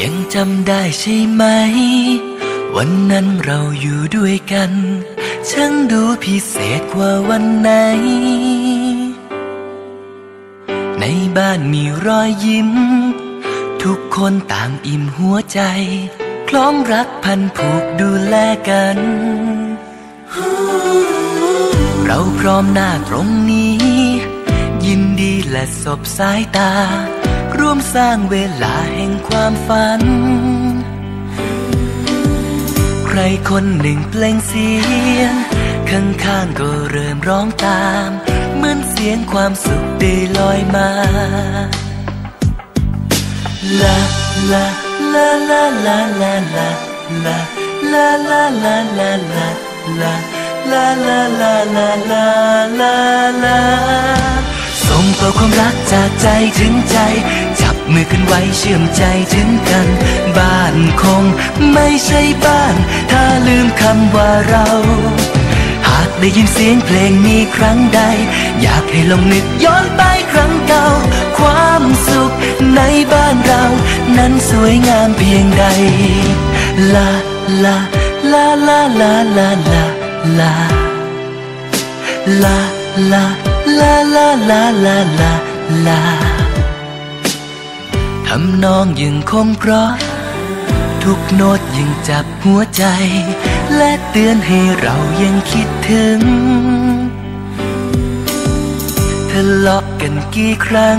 ยังจำได้ใช่ไหม วันนั้นเราอยู่ด้วยกัน ช่างดูพิเศษกว่าวันไหน ในบ้านมีรอยยิ้ม ทุกคนต่างอิ่มหัวใจ ล้องรักพันผูกดูแลกัน เราพร้อมหน้าตรงนี้ ยินดีและสบสายตา ร่วมสร้างเวลาแห่งความฝัน ใครคนหนึ่งเปล่งเสียง ข้างๆก็เริ่มร้องตาม เหมือนเสียงความสุขได้ลอยมา ลาลา ลาลาลาลาลาลาลาลาลาลาลาลาลาลาลาลาลาลาลาส่งต่อความรักจากใจถึงใจ จับมือกันไว้เชื่อมใจถึงกัน บ้านคงไม่ใช่บ้าน ถ้าลืมคำว่าเราหากได้ยินเสียงเพลงนี้ครั้งใด อยากให้ลองนึกย้อนไปครั้งเก่า ความสุขในบ้านเรา นั้นสวยงามเพียงใด ลาลาลาลาลาลาลาลาลาลาลาลาลาลาลาลาทำนองยังคงเพราะทุกโน้ตยังจับหัวใจ และเตือนให้เรายังคิดถึงทะเลาะกันกี่ครั้ง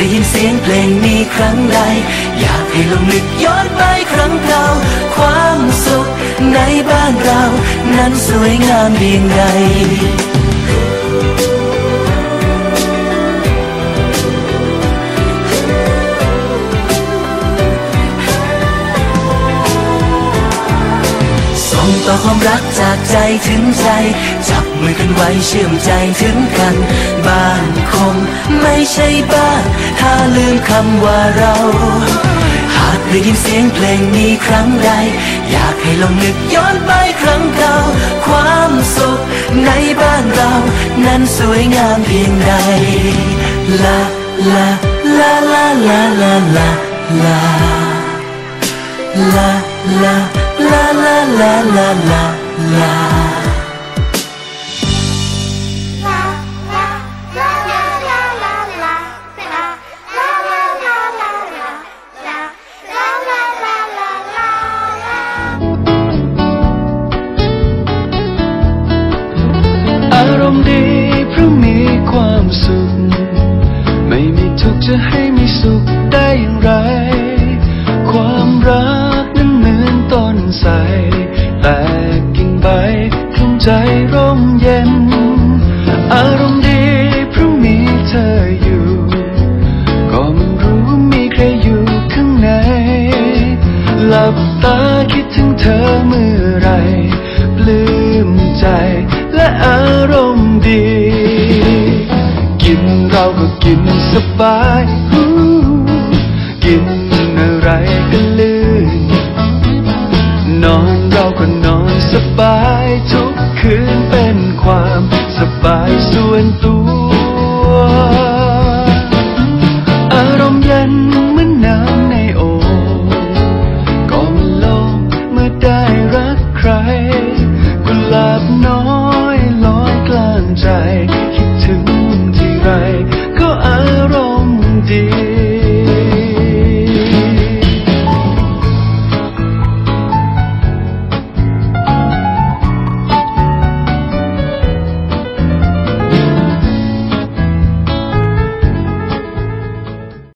ได้ยินเสียงเพลงนี้ครั้งใด อยากให้ลองนึกย้อนไปครั้งเก่า ความสุขในบ้านเรา นั้นสวยงามเพียงใดส่งต่อความรักจากใจถึงใจ จับมือกันไว้เชื่อมใจถึงกันบ้า นคงไม่ใช่บ้า ถ้าลืมคำว่าเรา หากได้ยินเสียงเพลงนี้ครั้งใด อยากให้ลองนึกย้อนไปครั้งเก่า ความสุขในบ้านเรา นั้นสวยงามเพียงใดลาลาลาลาลาลาลาลา La la la la la la la la อ สุข ไม่มีทุกข์จะให้มีสุขได้อย่างไร ความรักนั้นเหมือนต้นไทรแตกกิ่งใบคลุมใจร่มเย็น อารมณ์ดีเพราะมีเธออยู่ ก็ไม่รู้มีใครอยู่ข้างใน หลับตาคิดถึงเธอเมื่อไร ปลื้มใจและอารมณ์ กินสบายหูกินอะไรก็ลื่น นอนเราก็นอนสบายทุกคืนเป็นความสบายส่วนตัว